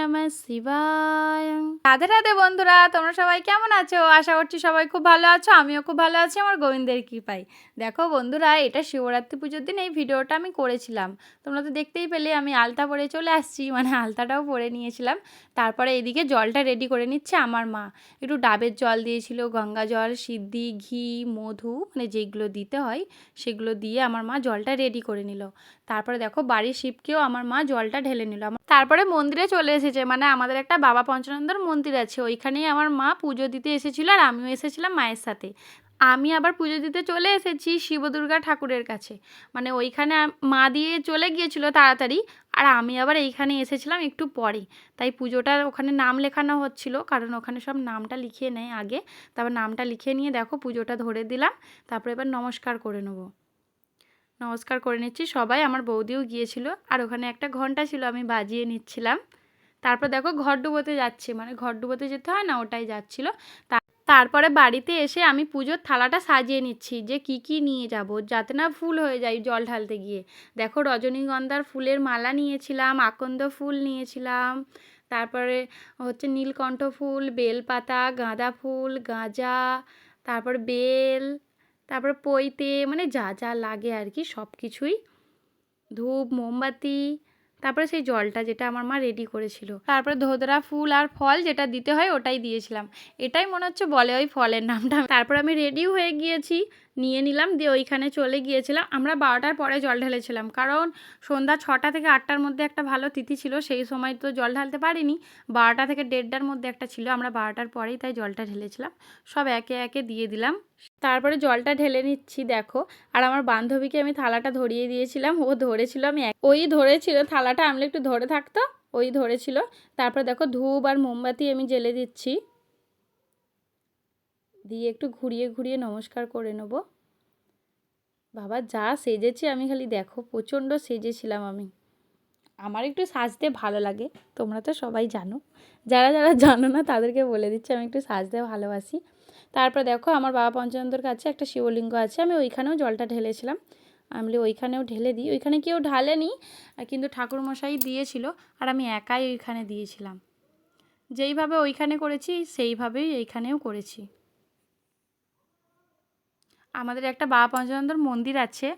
নমঃ রাধে রাধে বন্ধুরা, তোমরা সবাই কেমন আছো? আশা করছি সবাই খুব ভালো আছো, আমিও খুব ভালো আছি, আমার গোবিন্দের কৃপায়। দেখো বন্ধুরা, এটা শিবরাত্রি পুজোর দিন এই ভিডিওটা আমি করেছিলাম। তোমরা তো দেখতেই পেলে, আমি আলতা পরে চলে আসছি মানে আলতাটাও পরে নিয়েছিলাম। তারপরে এদিকে জলটা রেডি করে নিচ্ছে আমার মা। একটু ডাবের জল দিয়েছিল, গঙ্গা জল, সিদ্ধি, ঘি, মধু মানে যেগুলো দিতে হয়, সেগুলো দিয়ে আমার মা জলটা রেডি করে নিল। তারপরে দেখো বাড়ির শিবকেও আমার মা জলটা ঢেলে নিল। তারপরে মন্দিরে চলে এসেছে। মানে আমাদের একটা বাবা পঞ্চানন্দর মন্দির আছে, ওইখানেই আমার মা পুজো দিতে এসেছিল আর আমিও এসেছিলাম মায়ের সাথে। আমি আবার পুজো দিতে চলে এসেছি শিব দুর্গা ঠাকুরের কাছে। মানে ওইখানে মা দিয়ে চলে গিয়েছিল তাড়াতাড়ি আর আমি আবার এইখানে এসেছিলাম একটু পরে। তাই পুজোটা ওখানে নাম লেখানো হচ্ছিল, কারণ ওখানে সব নামটা লিখিয়ে নেয় আগে। তারপর নামটা লিখিয়ে নিয়ে দেখো পুজোটা ধরে দিলাম, তারপরে এবার নমস্কার করে নেব। নমস্কার করে নিচ্ছি, সবাই আমার বৌদিও গিয়েছিল আর ওখানে একটা ঘণ্টা ছিল আমি বাজিয়ে নিচ্ছিলাম। তারপর দেখো ঘর ডুবোতে যাচ্ছে মানে ঘর ডুবোতে যেতে হয় না, ওটাই যাচ্ছিল। তা- তারপরে বাড়িতে এসে আমি পুজোর থালাটা সাজিয়ে নিচ্ছি, যে কি কি নিয়ে যাব, যাতে না ফুল হয়ে যায় জল ঢালতে গিয়ে। দেখো রজনীগন্ধার ফুলের মালা নিয়েছিলাম, আকন্দ ফুল নিয়েছিলাম, তারপরে হচ্ছে নীলকণ্ঠ ফুল, বেলপাতা, গাঁদা ফুল, গাঁজা, তারপর বেল, তারপর পৈতে মানে যা যা লাগে আর কি সব কিছুই ধূপ, মোমবাতি তারপরে সেই জলটা যেটা আমার মা রেডি করেছিল। তারপরে ধোদরা ফুল আর ফল যেটা দিতে হয় ওটাই দিয়েছিলাম। এটাই মনে হচ্ছে বলে ওই ফলের নামটা। তারপর আমি রেডি হয়ে গিয়েছি। নিয়ে নিলাম, দিয়ে ওইখানে চলে গিয়েছিলাম। আমরা বারোটার পরে জল ঢেলেছিলাম, কারণ সন্ধ্যা ছটা থেকে আটটার মধ্যে একটা ভালো তিথি ছিল, সেই সময় তো জল ঢালতে পারিনি। বারোটা থেকে দেড়টার মধ্যে একটা ছিল, আমরা বারোটার পরেই তাই জলটা ঢেলেছিলাম। সব একে একে দিয়ে দিলাম। তারপরে জলটা ঢেলে নিচ্ছি, দেখো। আর আমার বান্ধবীকে আমি থালাটা ধরিয়ে দিয়েছিলাম, ও ধরেছিল আমি ওই ধরেছিল, থালাটা আমি একটু ধরে থাকতো, ওই ধরেছিল। তারপরে দেখো ধূপ আর মোমবাতি আমি জ্বেলে দিচ্ছি। দিয়ে একটু ঘুরিয়ে ঘুরিয়ে নমস্কার করে নেব। বাবা, যা সেজেছি আমি খালি দেখো, প্রচণ্ড সেজেছিলাম আমি। আমার একটু সাজতে ভালো লাগে, তোমরা তো সবাই জানো। যারা যারা জানো না, তাদেরকে বলে দিচ্ছি, আমি একটু সাজতে ভালোবাসি। তারপর দেখো, আমার বাবা পঞ্চানন্দর কাছে একটা শিবলিঙ্গ আছে, আমি ওইখানেও জলটা ঢেলেছিলাম। আমি বলি, ওইখানেও ঢেলে দিই। ওইখানে কেউ ঢালেনি, কিন্তু ঠাকুরমশাই দিয়েছিল, আর আমি একাই ওইখানে দিয়েছিলাম। যেইভাবে ওইখানে করেছি, সেইভাবেই এইখানেও করেছি। আমাদের একটা বাবা পঞ্চানন্দর মন্দির আছে।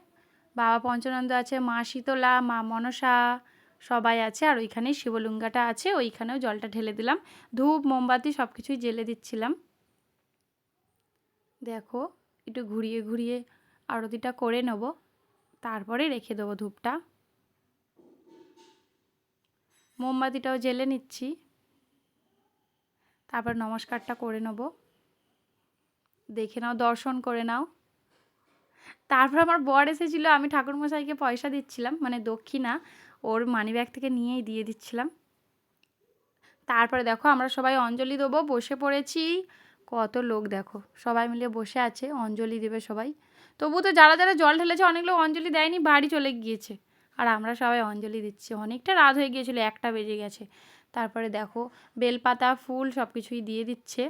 বাবা পঞ্চানন্দ আছে, মা শীতলা, মা মনসা সবাই আছে। আর ওইখানেই শিবলুঙ্গাটা আছে, ওইখানেও জলটা ঢেলে দিলাম। ধূপ, মোমবাতি সব কিছুই জ্বেলে দিচ্ছিলাম। দেখো, একটু ঘুরিয়ে ঘুরিয়ে আরতিটা করে নেব। তারপরে রেখে দেবো ধূপটা। মোমবাতিটাও জ্বেলে নিচ্ছি। তারপর নমস্কারটা করে নেব। দেখে নাও, দর্শন করে নাও। তারপর আমার বর এসেছিল, আমি ঠাকুরমশাইকে পয়সা দিচ্ছিলাম মানে দক্ষিণা ওর মানিব্যাগ থেকে নিয়েই দিয়ে দিচ্ছিলাম। তারপরে দেখো আমরা সবাই অঞ্জলি দেবো, বসে পড়েছি। কত লোক দেখো, সবাই মিলে বসে আছে, অঞ্জলি দেবে সবাই। তবু তো যারা যারা জল ঢেলেছে, অনেক লোক অঞ্জলি দেয়নি, বাড়ি চলে গিয়েছে। আর আমরা সবাই অঞ্জলি দিচ্ছি। অনেকটা রাত হয়ে গিয়েছিল, একটা বেজে গেছে। তারপরে দেখো, বেলপাতা, ফুল সব কিছুই দিয়ে দিচ্ছে।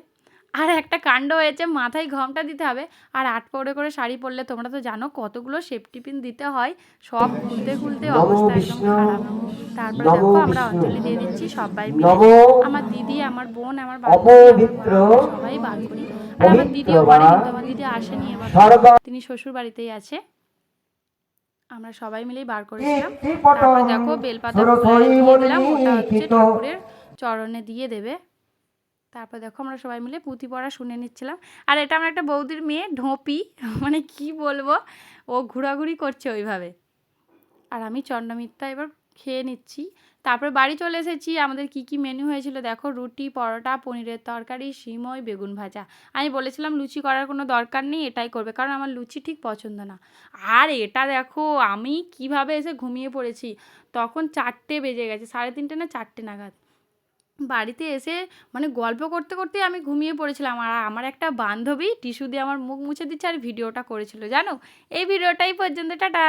আর একটা কাণ্ড হয়েছে মাথায় ঘমটা দিতে হবে। আর আট পরে করে শাড়ি পরলে তোমরা তো জানো কতগুলো সেফটি পিন দিতে হয়। সব খুলতে খুলতে অবস্থা একদম খারাপ। তারপরে দেখো আমরা অঞ্জলি দিয়ে দিচ্ছি সবাই মিলে। আমার দিদি আমার বোন আমার আমার সবাই বার করি আর আমার দিদিও বা কিন্তু আমার দিদি আসেনি এবার। তিনি শ্বশুর বাড়িতেই আছে। আমরা সবাই মিলেই বার করেছিলাম। তারপরে দেখো বেলপাতা দিয়ে দিলাম ওটা হচ্ছে ঠাকুরের চরণে দিয়ে দেবে। তারপর দেখো আমরা সবাই মিলে পুঁথি পড়া শুনে নিচ্ছিলাম। আর এটা আমার একটা বৌদির মেয়ে, ঢোপি। মানে কি বলব? ও ঘোরাঘুরি করছে ওইভাবে। আর আমি চন্দ্রমিত্রা এবার খেয়ে নিচ্ছি। তারপরে বাড়ি চলে এসেছি। আমাদের কি কি মেনু হয়েছিল দেখো? রুটি, পরোটা, পনিরের তরকারি, সিমই, বেগুন ভাজা। আমি বলেছিলাম লুচি করার কোনো দরকার নেই, এটাই করবে। কারণ আমার লুচি ঠিক পছন্দ না। আর এটা দেখো, আমি কীভাবে এসে ঘুমিয়ে পড়েছি? তখন চারটে বেজে গেছে, সাড়ে তিনটে না চারটে নাগাদ? বাড়িতে এসে মানে গল্প করতে করতে আমি ঘুমিয়ে পড়েছিলাম। আর আমার একটা বান্ধবী টিস্যু দিয়ে আমার মুখ মুছে দিচ্ছে আর ভিডিওটা করেছিল, জানো? এই ভিডিওটাই পর্যন্ত, টাটা!